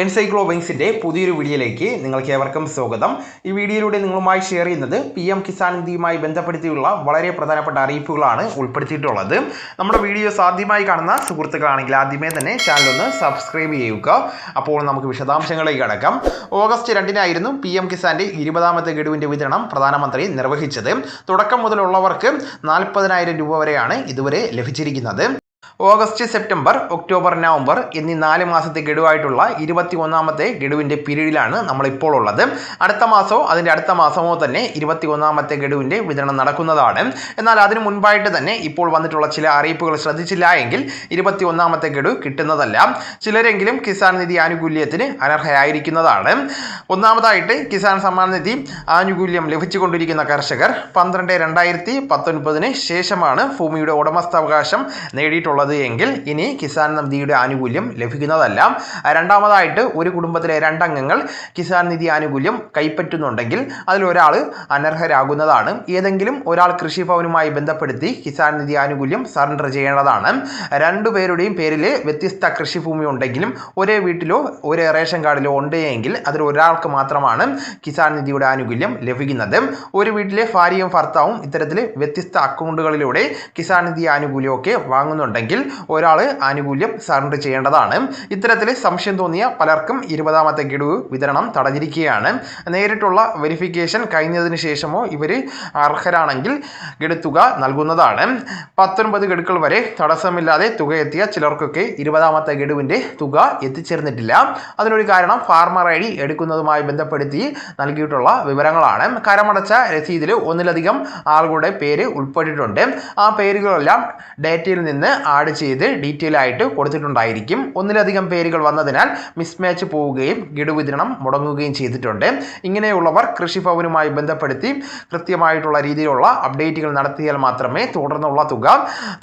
എൻസൈക്ലോബിങ്സിന്റെ പുതിയൊരു വീഡിയോയിലേക്ക് നിങ്ങൾക്ക് ഏവർക്കും സ്വാഗതം. ഈ വീഡിയോയിലൂടെ നിങ്ങളുമായി ഷെയർ ചെയ്യുന്നത് പി എം കിസാൻ നിധിയുമായി ബന്ധപ്പെടുത്തിയുള്ള വളരെ പ്രധാനപ്പെട്ട അറിയിപ്പുകളാണ് ഉൾപ്പെടുത്തിയിട്ടുള്ളത്. നമ്മുടെ വീഡിയോസ് ആദ്യമായി കാണുന്ന സുഹൃത്തുക്കളാണെങ്കിൽ ആദ്യമേ തന്നെ ചാനൽ ഒന്ന് സബ്സ്ക്രൈബ് ചെയ്യുക. അപ്പോൾ നമുക്ക് വിശദാംശങ്ങളിലേക്ക് കടക്കാം. ഓഗസ്റ്റ് രണ്ടിനായിരുന്നു പി എം കിസാന്റെ ഇരുപതാമത്തെ ഗഡുവിന്റെ വിതരണം പ്രധാനമന്ത്രി നിർവഹിച്ചത്. തുടക്കം മുതലുള്ളവർക്ക് നാൽപ്പതിനായിരം രൂപ വരെയാണ് ഇതുവരെ ലഭിച്ചിരിക്കുന്നത്. ഓഗസ്റ്റ് സെപ്റ്റംബർ ഒക്ടോബർ നവംബർ എന്നീ നാല് മാസത്തെ ഗഡുവായിട്ടുള്ള ഇരുപത്തി ഒന്നാമത്തെ ഗഡുവിന്റെ പീരീഡിലാണ് നമ്മളിപ്പോൾ ഉള്ളത്. അടുത്ത മാസമോ അതിന്റെ അടുത്ത മാസമോ തന്നെ ഇരുപത്തി ഒന്നാമത്തെ ഗഡുവിന്റെ വിതരണം നടക്കുന്നതാണ്. എന്നാൽ അതിനു മുൻപായിട്ട് തന്നെ ഇപ്പോൾ വന്നിട്ടുള്ള ചില അറിയിപ്പുകൾ ശ്രദ്ധിച്ചില്ല എങ്കിൽ ഇരുപത്തി ഒന്നാമത്തെ ഗഡു കിട്ടുന്നതല്ല. ചിലരെങ്കിലും കിസാൻ നിധി ആനുകൂല്യത്തിന് അനർഹയായിരിക്കുന്നതാണ് ഒന്നാമതായിട്ട് കിസാൻ സമ്മാൻ നിധി ആനുകൂല്യം ലഭിച്ചുകൊണ്ടിരിക്കുന്ന കർഷകർ പന്ത്രണ്ട് രണ്ടായിരത്തി പത്തൊൻപതിന് ശേഷമാണ് ഭൂമിയുടെ ഉടമസ്ഥാവകാശം നേടിയിട്ടുള്ളത്. എങ്കിൽ ഇനി കിസാൻ നിധിയുടെ ആനുകൂല്യം ലഭിക്കുന്നതല്ല. രണ്ടാമതായിട്ട് ഒരു കുടുംബത്തിലെ രണ്ടംഗങ്ങൾ കിസാൻ നിധി ആനുകൂല്യം കൈപ്പറ്റുന്നുണ്ടെങ്കിൽ അതിലൊരാൾ അനർഹരാകുന്നതാണ്. ഏതെങ്കിലും ഒരാൾ കൃഷിഭവനുമായി ബന്ധപ്പെടുത്തി കിസാൻ നിധി ആനുകൂല്യം സറണ്ടർ ചെയ്യേണ്ടതാണ്. രണ്ടു പേരുടെയും പേരിൽ വ്യത്യസ്ത കൃഷിഭൂമി ഉണ്ടെങ്കിലും ഒരേ വീട്ടിലോ ഒരേ റേഷൻ കാർഡിലോ ഉണ്ട് എങ്കിൽ അതിൽ ഒരാൾക്ക് മാത്രമാണ് കിസാൻ നിധിയുടെ ആനുകൂല്യം ലഭിക്കുന്നത്. ഒരു വീട്ടിലെ ഭാര്യയും ഭർത്താവും ഇത്തരത്തിൽ വ്യത്യസ്ത അക്കൗണ്ടുകളിലൂടെ കിസാൻ നിധി ആനുകൂല്യമൊക്കെ വാങ്ങുന്നുണ്ടെങ്കിൽ ഒരാൾ ആനുകൂല്യം സറണ്ടർ ചെയ്യേണ്ടതാണ്. ഇത്തരത്തിൽ സംശയം തോന്നിയ പലർക്കും ഇരുപതാമത്തെ ഗഡു വിതരണം തടഞ്ഞിരിക്കുകയാണ്. നേരിട്ടുള്ള വെരിഫിക്കേഷൻ കഴിഞ്ഞതിന് ശേഷമോ ഇവർ അർഹരാണെങ്കിൽ ഗഡുത്തുക നൽകുന്നതാണ്. പത്തൊൻപത് ഗഡുക്കൾ വരെ തടസ്സമില്ലാതെ തുക എത്തിയ ചിലർക്കൊക്കെ ഇരുപതാമത്തെ ഗഡുവിന്റെ തുക എത്തിച്ചേർന്നിട്ടില്ല. അതിനൊരു കാരണം ഫാർമർ ഐ ഡി എടുക്കുന്നതുമായി ബന്ധപ്പെടുത്തി നൽകിയിട്ടുള്ള വിവരങ്ങളാണ്. കരമടച്ച രസീതിൽ ഒന്നിലധികം ആളുകളുടെ പേര് ഉൾപ്പെട്ടിട്ടുണ്ട്. ആ പേരുകളെല്ലാം ഡേറ്റയിൽ നിന്ന് ആഡ് ചെയ്ത് ഡീറ്റെയിൽ ആയിട്ട് കൊടുത്തിട്ടുണ്ടായിരിക്കും. ഒന്നിലധികം പേരുകൾ വന്നതിനാൽ മിസ്മാച്ച് പോവുകയും ഗഡു വിതരണം മുടങ്ങുകയും ചെയ്തിട്ടുണ്ട്. ഇങ്ങനെയുള്ളവർ കൃഷിഭവനുമായി ബന്ധപ്പെടുത്തി കൃത്യമായിട്ടുള്ള രീതിയിലുള്ള അപ്ഡേറ്റുകൾ നടത്തിയാൽ മാത്രമേ തുടർന്നുള്ള തുക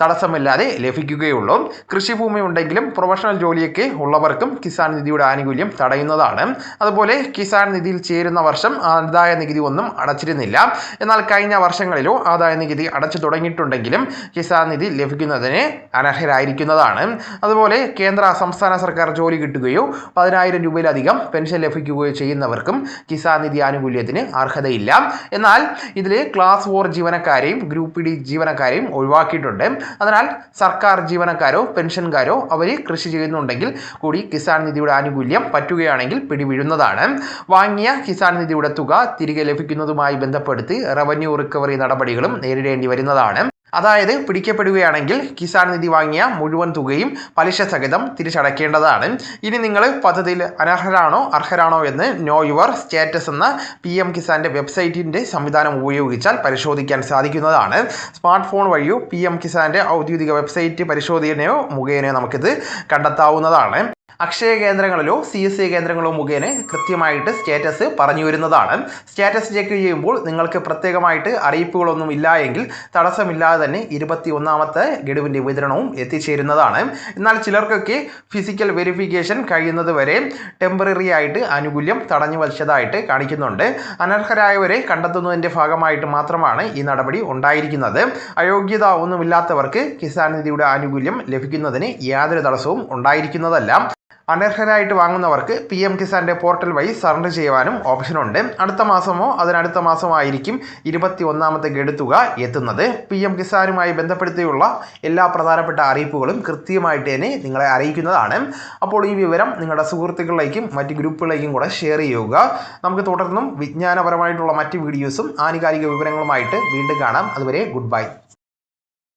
തടസ്സമില്ലാതെ ലഭിക്കുകയുള്ളൂ. കൃഷിഭൂമി ഉണ്ടെങ്കിലും പ്രൊഫഷണൽ ജോലിയൊക്കെ ഉള്ളവർക്കും കിസാൻ നിധിയുടെ ആനുകൂല്യം തടയുന്നതാണ്. അതുപോലെ കിസാൻ നിധിയിൽ ചേരുന്ന വർഷം ആദായ നികുതി ഒന്നും അടച്ചിരുന്നില്ല. എന്നാൽ കഴിഞ്ഞ വർഷങ്ങളിലോ ആദായ നികുതി അടച്ചു തുടങ്ങിയിട്ടുണ്ടെങ്കിലും കിസാൻ നിധി ലഭിക്കുന്നതിന് അനർഹരായിരിക്കുന്നതാണ്. അതുപോലെ കേന്ദ്ര സംസ്ഥാന സർക്കാർ ജോലി കിട്ടുകയോ പതിനായിരം രൂപയിലധികം പെൻഷൻ ലഭിക്കുകയോ ചെയ്യുന്നവർക്കും കിസാൻ നിധി ആനുകൂല്യത്തിന് അർഹതയില്ല. എന്നാൽ ഇതിൽ ക്ലാസ് ഫോർ ജീവനക്കാരെയും ഗ്രൂപ്പ് ഡി ജീവനക്കാരെയും ഒഴിവാക്കിയിട്ടുണ്ട്. അതിനാൽ സർക്കാർ ജീവനക്കാരോ പെൻഷൻകാരോ അവർ കൃഷി ചെയ്യുന്നുണ്ടെങ്കിൽ കൂടി കിസാൻ നിധിയുടെ ആനുകൂല്യം പറ്റുകയാണെങ്കിൽ പിടിവീഴുന്നതാണ്. വാങ്ങിയ കിസാൻ നിധിയുടെ തുക തിരികെ ലഭിക്കുന്നതുമായി ബന്ധപ്പെടുത്തി റവന്യൂ റിക്കവറി നടപടികളും നേരിടേണ്ടി വരുന്നതാണ്. അതായത് പിടിക്കപ്പെടുകയാണെങ്കിൽ കിസാൻ നിധി വാങ്ങിയ മുഴുവൻ തുകയും പലിശ സഹിതം തിരിച്ചടയ്ക്കേണ്ടതാണ് ഇനി നിങ്ങൾ പദ്ധതിയിൽ അനർഹരാണോ അർഹരാണോ എന്ന് നോ യുവർ സ്റ്റാറ്റസ് എന്ന പി എം കിസാന്റെ വെബ്സൈറ്റിന്റെ സംവിധാനം ഉപയോഗിച്ചാൽ പരിശോധിക്കാൻ സാധിക്കുന്നതാണ്. സ്മാർട്ട് ഫോൺ വഴിയോ പി എം കിസാന്റെ ഔദ്യോഗിക വെബ്സൈറ്റ് പരിശോധനയോ മുഖേനയോ നമുക്കിത് കണ്ടെത്താവുന്നതാണ്. അക്ഷയ കേന്ദ്രങ്ങളിലോ സി എസ് സി കേന്ദ്രങ്ങളോ മുഖേന കൃത്യമായിട്ട് സ്റ്റാറ്റസ് പറഞ്ഞു വരുന്നതാണ് സ്റ്റാറ്റസ് ചെക്ക് ചെയ്യുമ്പോൾ നിങ്ങൾക്ക് പ്രത്യേകമായിട്ട് അറിയിപ്പുകളൊന്നും ഇല്ല എങ്കിൽ തടസ്സമില്ലാതെ തന്നെ ഇരുപത്തി ഒന്നാമത്തെ ഗഡുവിന്റെ വിതരണവും എത്തിച്ചേരുന്നതാണ്. എന്നാൽ ചിലർക്കൊക്കെ ഫിസിക്കൽ വെരിഫിക്കേഷൻ കഴിയുന്നത് വരെ ടെമ്പററി ആയിട്ട് ആനുകൂല്യം തടഞ്ഞു വച്ചതായിട്ട് കാണിക്കുന്നുണ്ട്. അനർഹരായവരെ കണ്ടെത്തുന്നതിന്റെ ഭാഗമായിട്ട് മാത്രമാണ് ഈ നടപടി ഉണ്ടായിരിക്കുന്നത്. അയോഗ്യത ഒന്നുമില്ലാത്തവർക്ക് കിസാൻ നിധിയുടെ ആനുകൂല്യം ലഭിക്കുന്നതിന് യാതൊരു തടസ്സവും ഉണ്ടായിരിക്കുന്നതല്ല. അനർഹരായിട്ട് വാങ്ങുന്നവർക്ക് പി എം കിസാന്റെ പോർട്ടൽ വഴി സറണ്ടർ ചെയ്യുവാനും ഓപ്ഷനുണ്ട് അടുത്ത മാസമോ അതിനടുത്ത മാസമോ ആയിരിക്കും ഇരുപത്തി ഒന്നാമത്തെ ഗഡുത്തുക എത്തുന്നത്. പി എം കിസാനുമായി ബന്ധപ്പെടുത്തിയുള്ള എല്ലാ പ്രധാനപ്പെട്ട അറിയിപ്പുകളും കൃത്യമായിട്ട് തന്നെ നിങ്ങളെ അറിയിക്കുന്നതാണ്. അപ്പോൾ ഈ വിവരം നിങ്ങളുടെ സുഹൃത്തുക്കളിലേക്കും മറ്റ് ഗ്രൂപ്പുകളിലേക്കും കൂടെ ഷെയർ ചെയ്യുക. നമുക്ക് തുടർന്നും വിജ്ഞാനപരമായിട്ടുള്ള മറ്റ് വീഡിയോസും ആനുകാലിക വിവരങ്ങളുമായിട്ട് വീണ്ടും കാണാം. അതുവരെ ഗുഡ് ബൈ.